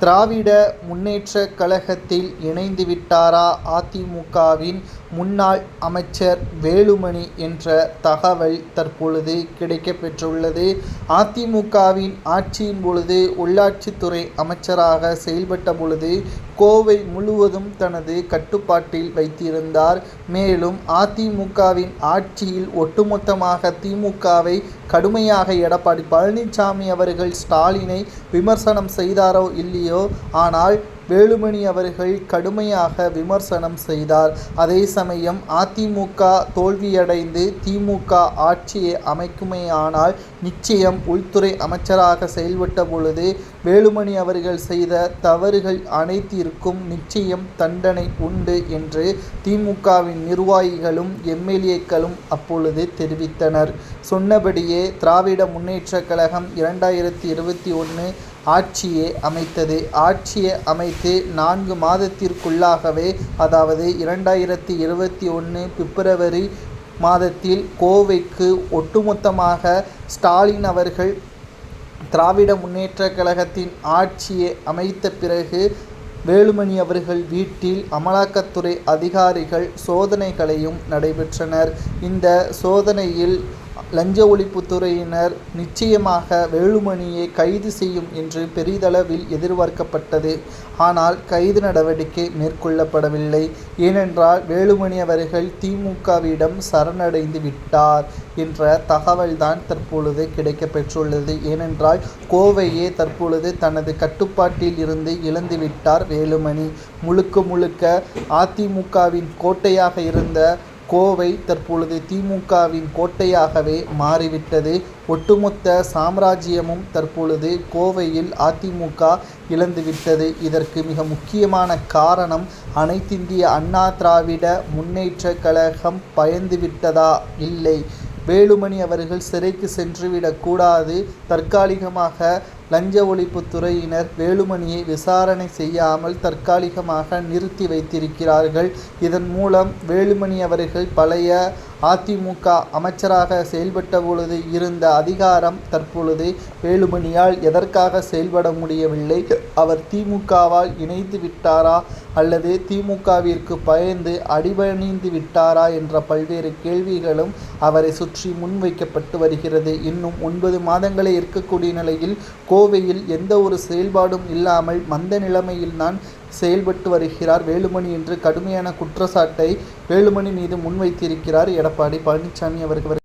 திராவிட முன்னேற்றக் கழகத்தில் இணைந்து விட்டாரா அதிமுகவின் முன்னாள் அமைச்சர் வேலுமணி என்ற தகவல் தற்பொழுது கிடைக்கப்பெற்றுள்ளது. அதிமுகவின் ஆட்சியின் பொழுது உள்ளாட்சித்துறை அமைச்சராக செயல்பட்ட பொழுது கோவை முழுவதும் தனது கட்டுப்பாட்டில் வைத்திருந்தார். மேலும் அதிமுகவின் ஆட்சியில் ஒட்டுமொத்தமாக திமுகவை கடுமையாக எடப்பாடி பழனிசாமி அவர்கள் ஸ்டாலினை விமர்சனம் செய்தாரோ இல்லையோ? ஆனால் வேலுமணி அவர்கள் கடுமையாக விமர்சனம் செய்தார். அதே சமயம் அதிமுக தோல்வியடைந்து திமுக ஆட்சியை அமைக்குமேயானால் நிச்சயம் உள்துறை அமைச்சராக செயல்பட்ட பொழுது வேலுமணி அவர்கள் செய்த தவறுகள் அனைத்திற்கும் நிச்சயம் தண்டனை உண்டு என்று திமுகவின் நிர்வாகிகளும் எம்எல்ஏக்களும் அப்பொழுது தெரிவித்தனர். சொன்னபடியே திராவிட முன்னேற்றக் கழகம் இரண்டாயிரத்தி இருபத்தி ஒன்று ஆட்சியை அமைத்தது. ஆட்சியை அமைத்து நான்கு மாதத்திற்குள்ளாகவே அதாவது இரண்டாயிரத்தி இருபத்தி ஒன்று பிப்ரவரி மாதத்தில் கோவைக்கு ஒட்டுமொத்தமாக ஸ்டாலின் அவர்கள் திராவிட முன்னேற்ற கழகத்தின் ஆட்சியை அமைத்த பிறகு வேலுமணி அவர்கள் வீட்டில் அமலாக்கத்துறை அதிகாரிகள் சோதனைகளையும் நடைபெற்றனர். இந்த சோதனையில் லஞ்ச ஒழிப்புத்துறையினர் நிச்சயமாக வேலுமணியை கைது செய்யும் என்று பெரிதளவில் எதிர்பார்க்கப்பட்டது. ஆனால் கைது நடவடிக்கை மேற்கொள்ளப்படவில்லை. ஏனென்றால் வேலுமணி அவர்கள் திமுகவிடம் சரணடைந்து விட்டார் என்ற தகவல்தான் தற்பொழுது கிடைக்கப்பெற்றுள்ளது. ஏனென்றால் கோவையே தற்பொழுது தனது கட்டுப்பாட்டில் இருந்து இழந்துவிட்டார் வேலுமணி. முழுக்க முழுக்க அதிமுகவின் கோட்டையாக இருந்த கோவை தற்பொழுது திமுகவின் கோட்டையாகவே மாறிவிட்டது. ஒட்டுமொத்த சாம்ராஜ்யமும் தற்பொழுது கோவையில் அதிமுக இழந்துவிட்டது. இதற்கு மிக முக்கியமான காரணம் அனைத்திந்திய அண்ணா திராவிட முன்னேற்ற கழகம் பயந்துவிட்டதா? இல்லை. வேலுமணி அவர்கள் சிறைக்கு சென்றுவிடக்கூடாது தற்காலிகமாக லஞ்ச ஒழிப்புத்துறையினர் வேலுமணியை விசாரணை செய்யாமல் தற்காலிகமாக நிறுத்தி வைத்திருக்கிறார்கள். இதன் மூலம் வேலுமணி அவர்கள் பழைய அதிமுக அமைச்சராக செயல்பட்ட பொழுது இருந்த அதிகாரம் தற்பொழுது வேலுமணியால் எதற்காக செயல்பட முடியவில்லை? அவர் திமுகவால் இணைந்து விட்டாரா? அல்லது திமுகவிற்கு பயந்து அடிபணிந்து விட்டாரா? என்ற பல்வேறு கேள்விகளும் அவரை சுற்றி முன்வைக்கப்பட்டு வருகிறது. இன்னும் ஒன்பது மாதங்களே இருக்கக்கூடிய நிலையில் கோவையில் எந்த ஒரு செயல்பாடும் இல்லாமல் மந்த நிலைமையில்தான் செயல்பட்டு வருகிறார். வேலுமணி என்று கடுமையான குற்றச்சாட்டை வேலுமணி மீது முன்வைத்திருக்கிறார். எடப்பாடி பழனிசாமி அவர்கள்